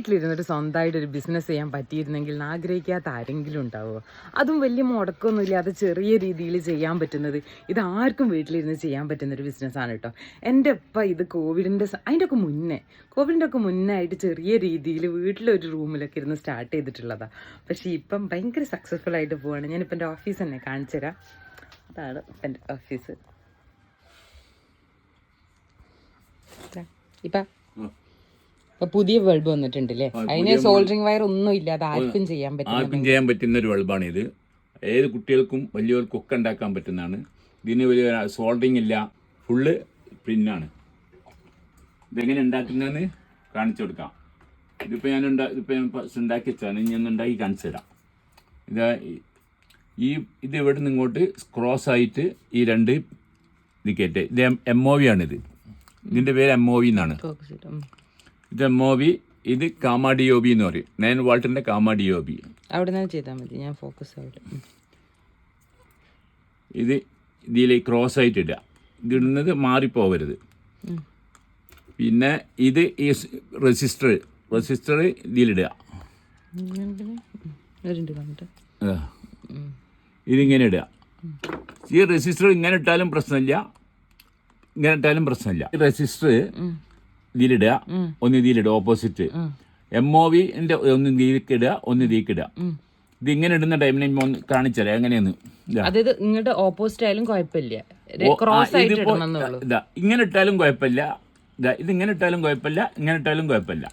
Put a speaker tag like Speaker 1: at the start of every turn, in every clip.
Speaker 1: വീട്ടിലിരുന്നിട്ട് സ്വന്തമായിട്ട് ഒരു ബിസിനസ് ചെയ്യാൻ പറ്റിയിരുന്നെങ്കിൽ ആഗ്രഹിക്കാത്ത ആരെങ്കിലും ഉണ്ടാവുമോ അതും വലിയ മുടക്കമൊന്നും ഇല്ലാതെ ചെറിയ രീതിയിൽ ചെയ്യാൻ പറ്റുന്നത്. ഇത് ആർക്കും വീട്ടിലിരുന്ന് ചെയ്യാൻ പറ്റുന്ന ഒരു ബിസിനസ്സാണ് കേട്ടോ. എന്റെ ഉപ്പ ഇത് കോവിഡിന്റെ അതിന്റെ ഒക്കെ മുന്നേ കോവിഡിന്റെ ഒക്കെ മുന്നേ ആയിട്ട് ചെറിയ രീതിയിൽ വീട്ടിലൊരു റൂമിലൊക്കെ ഇരുന്ന് സ്റ്റാർട്ട് ചെയ്തിട്ടുള്ളതാണ് പക്ഷേ ഇപ്പം ഭയങ്കര സക്സസ്ഫുൾ ആയിട്ട് പോവാണ്. ഞാനിപ്പോൾ എന്റെ ഓഫീസ് തന്നെ കാണിച്ചു തരാം. അതാണ് എന്റെ ഓഫീസ് ഇപ്പൊ. പുതിയ ബൾബ് വന്നിട്ടുണ്ടല്ലേ? അതിന് സോൾഡറിങ് വയർ ഒന്നും ഇല്ലാതെ ആർക്കും ചെയ്യാൻ പറ്റും
Speaker 2: ആർക്കും ചെയ്യാൻ പറ്റുന്ന ഒരു ബൾബാണ് ഇത്. ഏത് കുട്ടികൾക്കും വലിയവർക്കും ഒക്കെ ഉണ്ടാക്കാൻ പറ്റുന്നതാണ്. ഇതിന് വലിയ സോൾഡറിങ് ഇല്ല. ഫുള്ള് പിന്നാണ് ഇതെങ്ങനെ ഉണ്ടാക്കുന്നതെന്ന് കാണിച്ചു കൊടുക്കാം. ഇതിപ്പോൾ ഞാൻ ഉണ്ടാ ഇതിപ്പോൾ ഞാൻ ഫസ്റ്റ് ഉണ്ടാക്കി വെച്ചാണ് ഇനി ഒന്ന് ഉണ്ടാക്കി കാണിച്ചു തരാം. ഇതാ ഈ- ഇത് ഇവിടെ നിന്ന് ഇങ്ങോട്ട് ക്രോസ് ആയിട്ട് ഈ രണ്ട് ഇത് കയറ്റേ ഇത് എം ഒ വി ആണിത്. ഇതിന്റെ പേര് എം ഒ വി എന്നാണ്. ഇത് വി ഇത് കാമാഡിയോബി എന്ന് പറയും. നയൻ വാൾട്ടിന്റെ കാമാഡിയോബി.
Speaker 1: അവിടെ നിന്ന് ചെയ്താൽ മതി ഞാൻ ഫോക്കസ് ആയിട്ട്.
Speaker 2: ഇത് ഇതിൽ ക്രോസ് ആയിട്ട് ഇടുക ഇതിടുന്നത് മാറിപ്പോവരുത്. പിന്നെ ഇത് ഈ റെസിസ്റ്റർ റെസിസ്റ്റർ ഇതിലിടുക. ഇതിങ്ങനെ ഇടുക. ഈ റെസിസ്റ്റർ ഇങ്ങനെ ഇട്ടാലും പ്രശ്നമില്ല. ഇങ്ങനെ ഇട്ടാലും പ്രശ്നമില്ല. ഈ റെസിസ്റ്റർ. ഇതിലിടുക ഒന്ന് ഇതിലിടുക ഓപ്പോസിറ്റ്. എം ഒ വിന്റെ ഒന്ന് ഇതിക്കിടുക ഇടുക ഒന്ന്
Speaker 1: ഇതിക്കിടുക
Speaker 2: ഇത് ഇങ്ങനെ ഇടുന്ന ടൈമിന് ഒന്ന് കാണിച്ചാലേ എങ്ങനെയെന്ന്.
Speaker 1: അതായത് ഇങ്ങോട്ട് ഓപ്പോസിറ്റ് ആയാലും കുഴപ്പമില്ല.
Speaker 2: ഇതാ ഇങ്ങനെ ഇട്ടാലും കുഴപ്പമില്ല. ഇതാ ഇത് ഇങ്ങനെ ഇട്ടാലും കുഴപ്പമില്ല ഇങ്ങനെ ഇട്ടാലും കുഴപ്പമില്ല.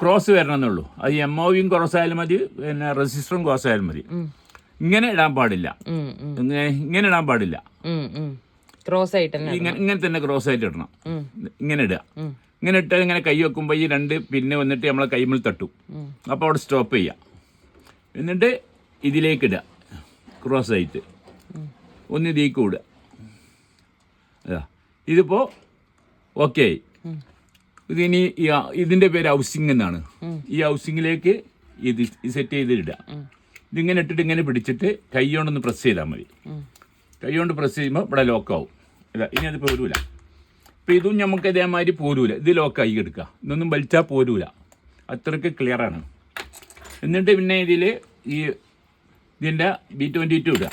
Speaker 2: ക്രോസ് വരണമെന്നുള്ളൂ അത് എം ഒ വിയും ക്രോസ് ആയാലും മതി പിന്നെ റെസിസ്റ്ററും ക്രോസ് ആയാലും മതി. ഇങ്ങനെ ഇടാൻ പാടില്ല. ഇങ്ങനെ ഇടാൻ പാടില്ല.
Speaker 1: ക്രോസ് ആയിട്ട്
Speaker 2: ഇങ്ങനെ ഇങ്ങനെ തന്നെ ക്രോസ് ആയിട്ട് ഇടണം ഇങ്ങനെ ഇടുക. ഇങ്ങനെ ഇട്ടാൽ ഇങ്ങനെ കൈ വെക്കുമ്പോൾ ഈ രണ്ട് പിന്നെ വന്നിട്ട് നമ്മളെ കൈമിൽ തട്ടു. അപ്പോൾ അവിടെ സ്റ്റോപ്പ് ചെയ്യാം. എന്നിട്ട് ഇതിലേക്ക് ഇടുക. ക്രോസ് ആയിട്ട് ഒന്ന് ഇതിലേക്ക് വിടുക അതാ ഇതിപ്പോൾ ഓക്കെ ആയി. ഇതിനി ഇതിന്റെ പേര് ഹൗസിംഗ് എന്നാണ്. ഈ ഹൗസിങ്ങിലേക്ക് ഇത് സെറ്റ് ചെയ്ത്
Speaker 1: ഇടുക.
Speaker 2: ഇതിങ്ങനെ ഇട്ടിട്ട് ഇങ്ങനെ പിടിച്ചിട്ട് കൈ കൊണ്ടൊന്ന് പ്രസ് ചെയ്താൽ മതി. കൈ കൊണ്ട് പ്രസ് ചെയ്യുമ്പോൾ ഇവിടെ ലോക്കാവും ഇല്ല ഇനി അത് പോരൂല. അപ്പം ഇതും നമുക്ക് ഇതേമാതിരി പോരൂല. ഇത് ലോക്കായി എടുക്കുക ഇതൊന്നും വലിച്ചാൽ പോരൂല. അത്രയ്ക്ക് ക്ലിയറാണ് എന്നിട്ട് പിന്നെ ഇതിൽ ഈ ഇതിന്റെ ബി ട്വന്റി ടു ഇടുക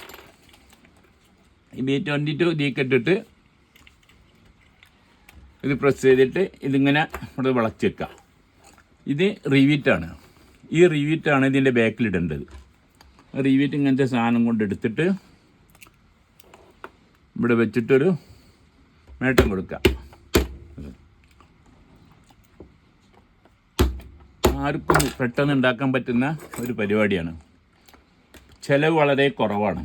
Speaker 2: ഈ ബി ട്വന്റി ടു ഇട്ടിട്ട് ഇത് പ്രസ് ചെയ്തിട്ട് ഇതിങ്ങനെ ഇവിടെ വളച്ച് വെക്കുക ഇത് റിവീറ്റാണ് ഈ റിവീറ്റാണ് ഇതിന്റെ ബാക്കിലിടേണ്ടത് റിവീറ്റ് ഇങ്ങനത്തെ സാധനം കൊണ്ട് എടുത്തിട്ട് ഇവിടെ വെച്ചിട്ടൊരു മേട്ടം കൊടുക്കുക. ആർക്കും പെട്ടെന്ന് ഉണ്ടാക്കാൻ പറ്റുന്ന ഒരു പരിപാടിയാണ്. ചിലവ് വളരെ കുറവാണ്.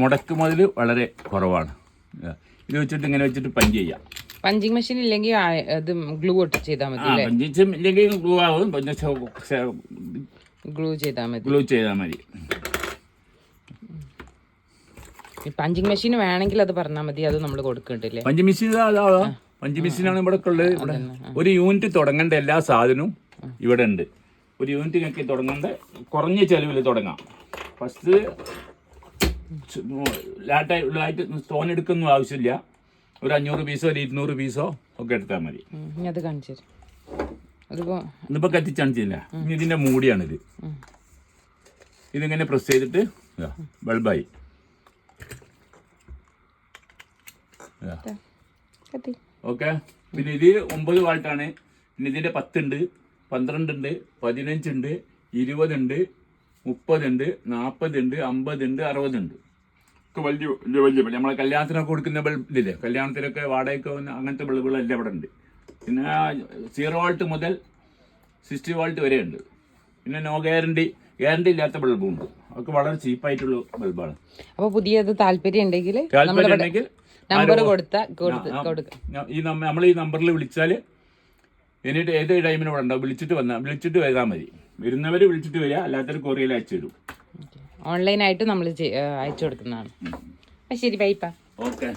Speaker 2: മുടക്ക് മുതൽ വളരെ കുറവാണ്. ഇത് വെച്ചിട്ട് ഇങ്ങനെ വെച്ചിട്ട് പഞ്ച് ചെയ്യാം.
Speaker 1: പഞ്ചിങ് മെഷീൻ ഇല്ലെങ്കിൽ അത് ഇത് ഗ്ലൂ ഒട്ടി ചെയ്താൽ മതി
Speaker 2: ആ പഞ്ചിച്ചും ഇല്ലെങ്കിൽ ഗ്ലൂ ആവും.
Speaker 1: ഗ്ലൂ ചെയ്താൽ മതി.
Speaker 2: ഗ്ലൂ ചെയ്താൽ മതി.
Speaker 1: പഞ്ചിങ് മെഷീൻ വേണമെങ്കിൽ അത് പറഞ്ഞാൽ മതി അത് നമ്മൾ കൊടുക്കണ്ടില്ലേ?
Speaker 2: പഞ്ചിങ് മെഷീൻ പഞ്ചിങ് മെഷീൻ ആണ് മെഷീനാണ് ഇവിടെ ഉള്ളത്. ഇവിടെ ഒരു യൂണിറ്റ് തുടങ്ങേണ്ട എല്ലാ സാധനവും ഇവിടെ ഉണ്ട്. ഒരു യൂണിറ്റ് ഞങ്ങൾക്ക് തുടങ്ങേണ്ട കുറഞ്ഞ ചെലവിൽ തുടങ്ങാം. ഫസ്റ്റ് ലാറ്റായിട്ട് സ്റ്റോൺ എടുക്കൊന്നും ആവശ്യമില്ല. ഒരു അഞ്ഞൂറ് പീസോ ഒരു ഇരുന്നൂറ് പീസോ ഒക്കെ എടുത്താൽ മതി.
Speaker 1: അത് കാണിച്ചു അതിപ്പോ
Speaker 2: ഇതിപ്പോൾ കത്തിച്ചാണിച്ചില്ല. ഇനി ഇതിന്റെ മൂടിയാണിത്. ഇതിങ്ങനെ പ്രസ് ചെയ്തിട്ട് ബൾബായി ഇതാ.
Speaker 1: കത്തി
Speaker 2: ഓക്കെ പിന്നെ ഇത് ഒമ്പത് വാൾട്ടാണ്. പിന്നെ ഇതിന്റെ പത്തുണ്ട് പന്ത്രണ്ടുണ്ട് പതിനഞ്ചുണ്ട് ഇരുപതുണ്ട് മുപ്പതുണ്ട് നാൽപ്പതുണ്ട് അമ്പതുണ്ട് അറുപതുണ്ട്. ഒക്കെ വലിയ വലിയ വലിയ ബൾബ്. നമ്മളെ കല്യാണത്തിനൊക്കെ കൊടുക്കുന്ന ബൾബ് ഇല്ലേ കല്യാണത്തിനൊക്കെ വാടകയ്ക്ക് വന്ന അങ്ങനത്തെ ബൾബുകളെല്ലാം ഇവിടെ ഉണ്ട്. പിന്നെ സീറോ വാൾട്ട് മുതൽ സിക്സ്റ്റി വാൾട്ട് വരെ ഉണ്ട് പിന്നെ നോ ഗ്യാരണ്ടി. ഗ്യാരണ്ടി ഇല്ലാത്ത ബൾബും ഉണ്ട്. അതൊക്കെ വളരെ ചീപ്പായിട്ടുള്ള ബൾബാണ്.
Speaker 1: അപ്പൊ പുതിയത് താല്പര്യം ഉണ്ടെങ്കിൽ
Speaker 2: താല്പര്യം ഉണ്ടെങ്കിൽ
Speaker 1: നമ്പർ കൊടുത്ത
Speaker 2: ഈ നമ്മൾ ഈ നമ്പറിൽ വിളിച്ചാൽ എന്നിട്ട് ഏത് ടൈമിന് ഇവിടെ ഉണ്ടാവും? വിളിച്ചിട്ട് വന്നാൽ വിളിച്ചിട്ട് വരാൻ മതി. വരുന്നവർ വിളിച്ചിട്ട് വരിക അല്ലാത്തൊരു കൊറിയയിൽ അയച്ചു തരും.
Speaker 1: ഓൺലൈനായിട്ട് നമ്മൾ അയച്ചു കൊടുക്കുന്നതാണ്. ശരി ബൈപ്പാ.
Speaker 2: ഓക്കെ.